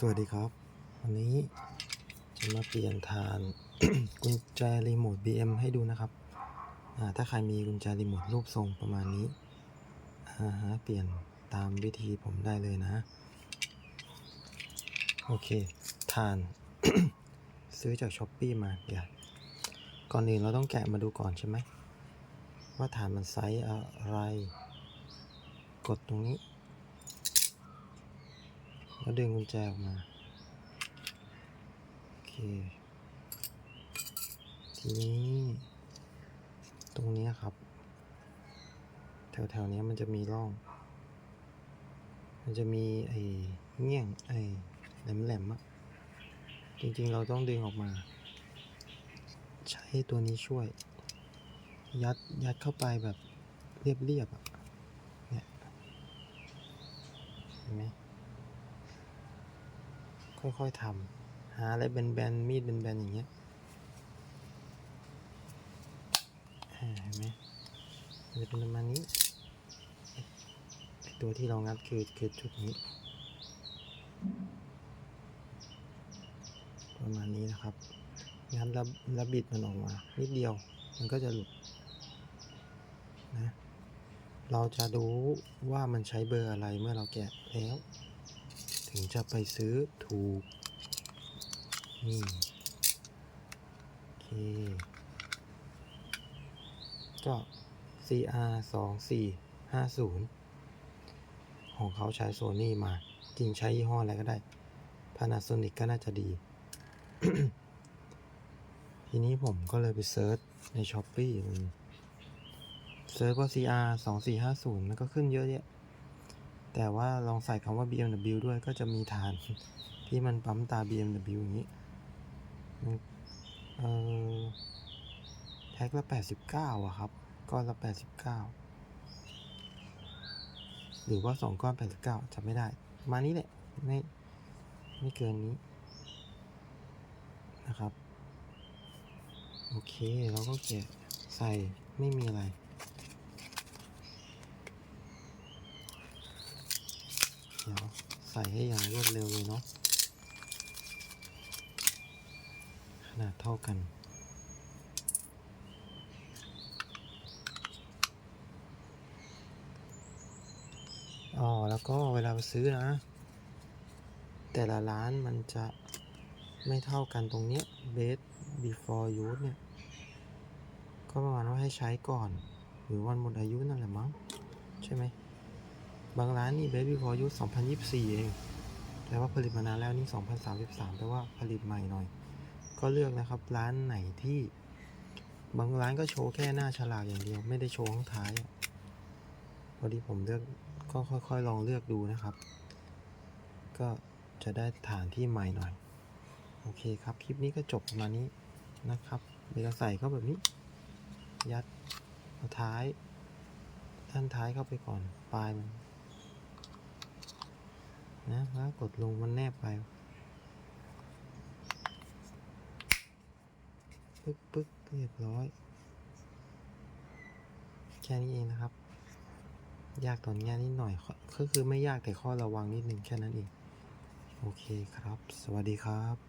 สวัสดีครับ วันนี้จะมาเปลี่ยนฐาน กุญแจรีโมท BM ให้ดูนะครับ ถ้าใครมีกุญแจรีโมทรูปทรงประมาณนี้อ่าเปลี่ยนตามวิธีผมได้เลยนะ โอเคฐาน ซื้อจากช้อปปีมาเดี๋ยวก่อนอื่นเราต้องแกะมาดูก่อนใช่ไหม ว่าฐานมันไซส์อะไร กดตรงนี้ แล้วดึงกุญแจออกมา โอเค ทีนี้ ตรงนี้ครับ แถวๆนี้มันจะมีร่อง มันจะมีไอ้เงี้ยงไอ้แหลมๆอะจริงๆเราต้องดึงออกมา ใช้ตัวนี้ช่วย ยัดยัดเข้าไปแบบเรียบๆอะเนี่ยเห็นไหม ค่อยๆทำหาอะไรแบนๆมีดแบนๆอย่างเงี้ยเห็นไหมมันจะเป็นประมาณนี้ตัวที่เรางัดคือคือจุดนี้ ประมาณนี้นะครับงัดแล้วแล้วบิดมันออกมานิดเดียว มันก็จะหลุดนะเราจะรู้ว่ามันใช้เบอร์อะไรเมื่อเราแกะแล้ว ถึงจะไปซื้อถูก นี่โอเค ก็ CR 2 4 5 0 ของเขาใช้โซนี่มา จริงใช้ยี่ห้ออะไรก็ได้ Panasonic ก็น่าจะดี ทีนี้ผมก็เลยไปเซิร์ชใน s h อ p e e เซิร์ชว่า CR 2 4 5 0มันก็ขึ้นเยอะแยะ แต่ว่าลองใส่คำว่า BMW ด้วยก็จะมีฐานที่มันปั๊มตา BMW อย่างนี้เออแพ็คละ 89อะครับ ก้อนละ 89 หรือว่า 2 ก้อน 89จำไม่ได้ มานี้แหละ ไม่ ไม่เกินนี้ นะครับ โอเค เราก็แกะใส่ไม่มีอะไรี๋ยวใส่ให้อย่างรวดเร็วเลยเนาะขนาดเท่ากัน อ๋อ แล้วก็เวลาไปซื้อนะ แต่ละร้านมันจะไม่เท่ากันตรงเนี้ย best before use เนี่ย ก็ประมาณว่าให้ใช้ก่อน หรือวันหมดอายุนั่นแหละมั้ง ใช่ไหม บางร้านนี่ Baby for You 2024 เองแต่ว่าผลิตมานานแล้วนี่ 2033แปลว่าผลิตใหม่หน่อย ก็เลือกนะครับร้านไหนที่บางร้านก็โชว์แค่หน้าฉลากอย่างเดียว ไม่ได้โชว์ข้างท้ายพอดีผมเลือกก็ค่อยๆ ลองเลือกดูนะครับ ก็จะได้ฐานที่ใหม่หน่อย โอเคครับ คลิปนี้ก็จบประมาณนี้นะครับเวลาใส่ก็แบบนี้ ยัดท้ายด้านท้ายเข้าไปก่อน ปลายมัน นะแล้วกดลงมันแนบไปปึ๊กปึ๊กเรียบร้อย แค่นี้เองนะครับ ยากตอนแง่นิดหน่อยก็คือไม่ยากแต่ข้อระวังนิดนึงแค่นั้นเอง โอเคครับ สวัสดีครับ